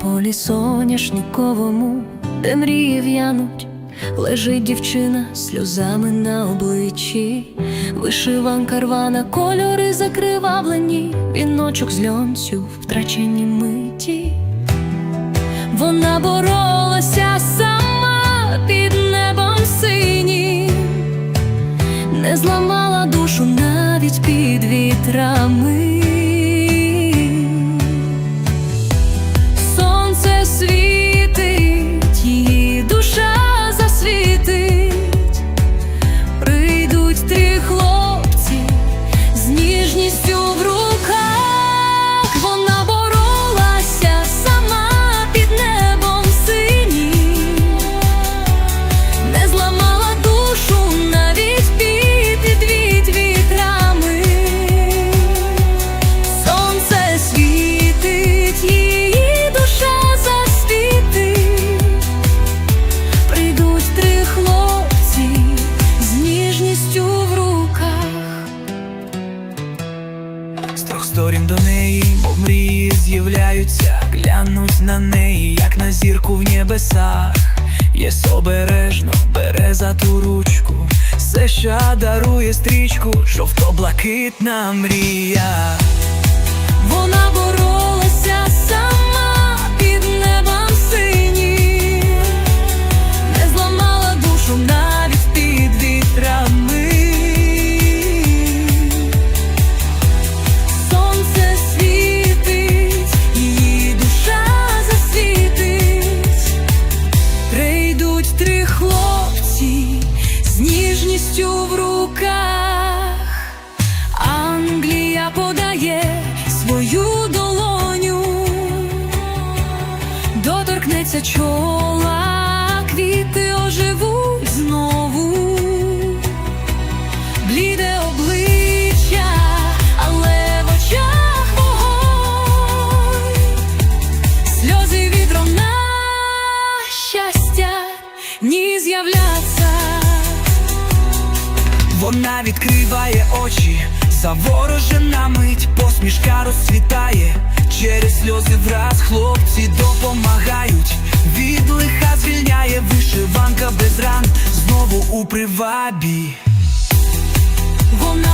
полі соняшниковому, де мрії в'януть, лежить дівчина сльозами на обличчі, вишиванка рвана, кольори закривавлені, віночок з льонцю втрачені миті. Вона боролася сама під небом синім, не зламала душу навіть під вітрами. Трьох до неї, мов мрії з'являються, глянуть на неї, як на зірку в небесах. Єс обережно бере за ту ручку, все, ще дарує стрічку, жовто-блакитна мрія. Вона ніжністю в руках. Англія подає свою долоню, доторкнеться чола, квіти оживуть знову, бліде обличчя, але в очах вогонь, сльози вітром на щастя, ні з'являться. Вона відкриває очі, заворожена мить, посмішка розцвітає, через сльози враз хлопці допомагають, від лиха звільняє вишиванка без ран знову у привабі. Вона